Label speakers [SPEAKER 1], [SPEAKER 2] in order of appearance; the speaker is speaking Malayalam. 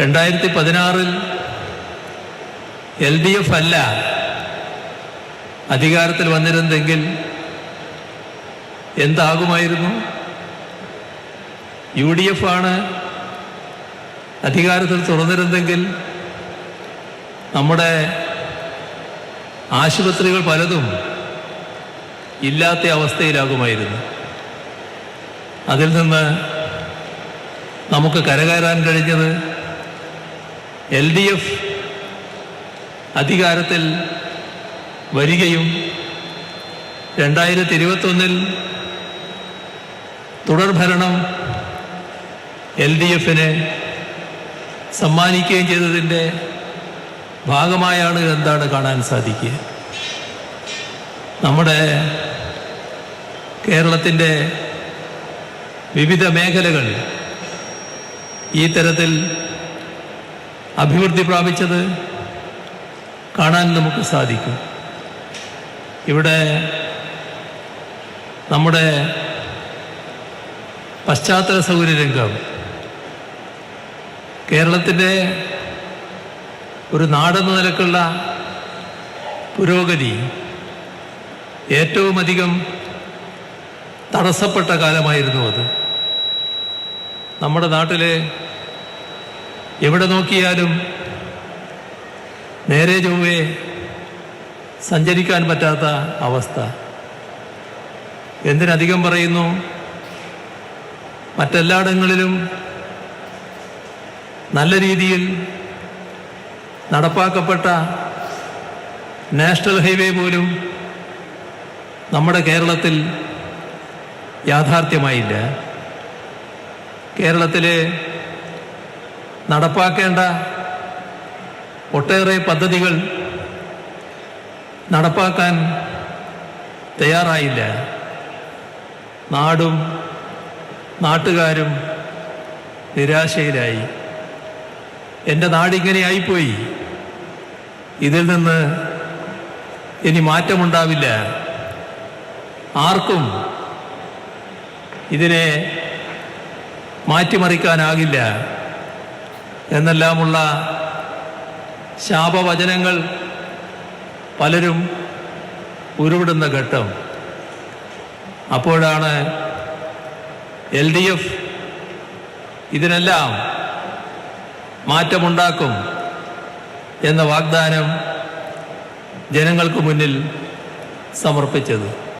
[SPEAKER 1] രണ്ടായിരത്തി പതിനാറിൽ എൽ ഡി എഫ് അല്ല അധികാരത്തിൽ വന്നിരുന്നെങ്കിൽ എന്താകുമായിരുന്നു? യു ഡി എഫ് ആണ് അധികാരത്തിൽ തുറന്നിരുന്നെങ്കിൽ നമ്മുടെ ആശുപത്രികൾ പലതും ഇല്ലാത്ത അവസ്ഥയിലാകുമായിരുന്നു. അതിൽ നിന്ന് നമുക്ക് കരകയറാൻ കഴിഞ്ഞത് എൽ ഡി എഫ് അധികാരത്തിൽ വരികയും രണ്ടായിരത്തി ഇരുപത്തൊന്നിൽ തുടർഭരണം എൽ ഡി എഫിന് സമ്മാനിക്കുകയും ചെയ്തതിന്റെ ഭാഗമായാണ് എന്താണ് കാണാൻ സാധിക്കുക. നമ്മുടെ കേരളത്തിന്റെ വിവിധ മേഖലകൾ ഈ തരത്തിൽ അഭിവൃദ്ധി പ്രാപിച്ചത് കാണാൻ നമുക്ക് സാധിക്കും. ഇവിടെ നമ്മുടെ പശ്ചാത്തല സൗകര്യ രംഗം കേരളത്തിന്റെ ഒരു നാടെന്ന നിലക്കുള്ള പുരോഗതി ഏറ്റവും അധികം തടസ്സപ്പെട്ട കാലമായിരുന്നു അത്. നമ്മുടെ നാട്ടിലെ എവിടെ നോക്കിയാലും നേരെ ചൊവ്വേ സഞ്ചരിക്കാൻ പറ്റാത്ത അവസ്ഥ. എന്തിനധികം പറയുന്നു? മറ്റെല്ലായിടങ്ങളിലും നല്ല രീതിയിൽ നടപ്പാക്കപ്പെട്ട നാഷണൽ ഹൈവേ പോലും നമ്മുടെ കേരളത്തിൽ യാഥാർത്ഥ്യമായില്ല. കേരളത്തിലെ നടപ്പാക്കേണ്ട ഒട്ടേറെ പദ്ധതികൾ നടപ്പാക്കാൻ തയ്യാറായില്ല. നാടും നാട്ടുകാരും നിരാശയിലായി. എന്റെ നാടിങ്ങനെ ആയിപ്പോയി. ഇതിൽ നിന്ന് ഇനി മാറ്റമുണ്ടാവില്ല. ആർക്കും ഇതിനെ മാറ്റിമറിക്കാനാകില്ല. എന്നെല്ലാമുള്ള ശാപവചനങ്ങൾ പലരും ഉരുവിടുന്ന ഘട്ടം. അപ്പോഴാണ് എൽ ഡി എഫ് ഇതിനെല്ലാം മാറ്റമുണ്ടാക്കും എന്ന വാഗ്ദാനം ജനങ്ങൾക്ക് മുന്നിൽ സമർപ്പിച്ചത്.